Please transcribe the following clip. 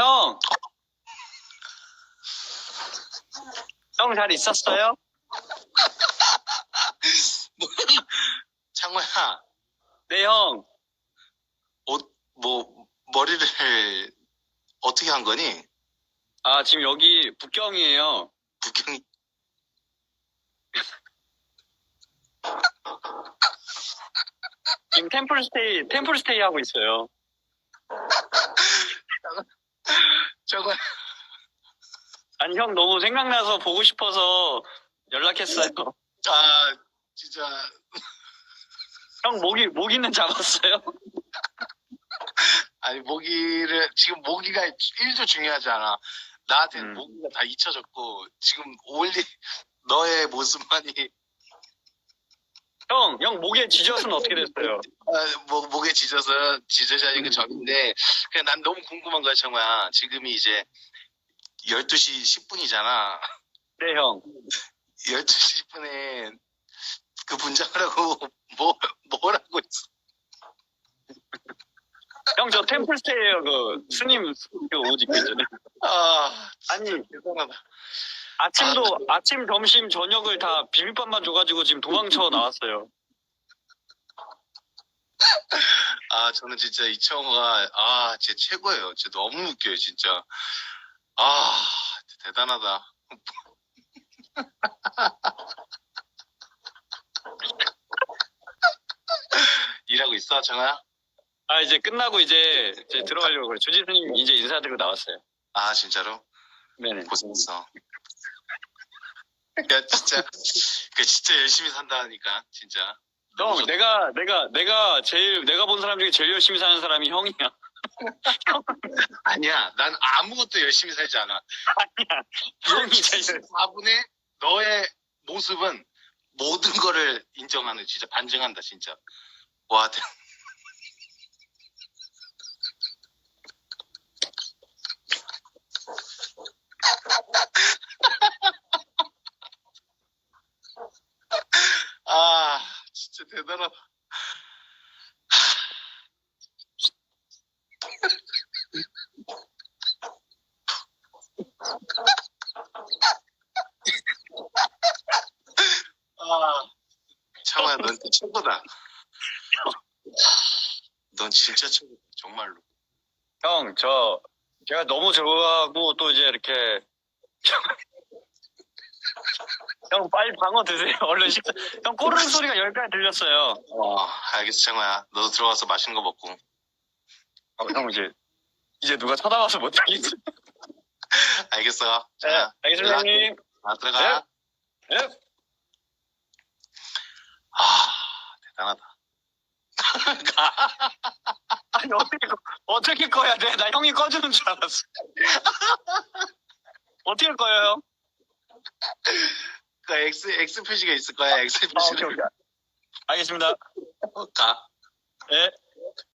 형! 형 잘 있었어요? 창호야, 네, 형. 옷, 뭐, 머리를 어떻게 한 거니? 아, 지금 여기 북경이에요. 북경이. 지금 템플스테이, 템플스테이 하고 있어요. 저거, 아니, 형 너무 생각나서 보고 싶어서 연락했어요. 아, 진짜, 형 모기, 모기는 잡았어요? 아니, 모기를, 지금 모기가 1도 중요하지 않아. 나한테 는 음. 모기가 다 잊혀졌고, 지금 올리, 너의 모습만이, 형, 형 목에 지져서는 어떻게 됐어요? 아, 뭐, 목에 짖으자니 그 음. 점인데, 그냥 난 너무 궁금한 거야, 정호야. 지금이 이제, 12시 10분이잖아. 네, 형. 12시 10분에 그 분장을 하고 뭐, 뭘 하고 있어. 형, 저 템플스테이에요. 그, 스님, 그 옷 입고 있잖아요. 아, 아니, 대단하다. 아침도, 아침, 점심, 저녁을 다 비빔밥만 줘가지고 지금 도망쳐 나왔어요. 아, 저는 진짜 이청호가, 아, 진짜 최고예요. 진짜 너무 웃겨요, 진짜. 아, 대단하다. 일하고 있어, 정아야? 아, 이제 끝나고 이제, 이제 들어가려고 그래요. 주지스님 이제 인사드리고 나왔어요. 아, 진짜로? 네네. 고생했어. 야, 진짜, 그 진짜 열심히 산다니까, 진짜. 형, 좋다. 내가, 내가, 내가 제일, 내가 본 사람 중에 제일 열심히 사는 사람이 형이야. 아니야, 난 아무것도 열심히 살지 않아. 아니야. 형이 제일. 4분의 너의 모습은 모든 거를 인정하는, 진짜 반증한다, 진짜. 와, 대- 아, 진짜 대단하다. 아, 창호야, 넌 최고다. 넌 진짜 최고, 정말로. 형, 저, 제가 너무 좋아하고 또 이제 이렇게. 형, 빨리 방어 드세요. 얼른 식사. 형, 꼬르륵 소리가 여기까지 들렸어요. 어, 알겠어, 창호야. 너도 들어가서 맛있는 거 먹고. 어, 형, 이제, 이제 누가 쳐다봐서 못 하겠지. 알겠어. 네, 자, 알겠습니다, 형님. 아, 들어가. 네. 아, 대단하다. 아니, 어떻게, 꺼- 어떻게 꺼야 돼? 나 형이 꺼주는 줄 알았어. 어떻게 꺼요, 형? 그 X, X 표시가 있을 거야, X 아, 오케이, 표시를. 오케이. 알겠습니다. 가. 네.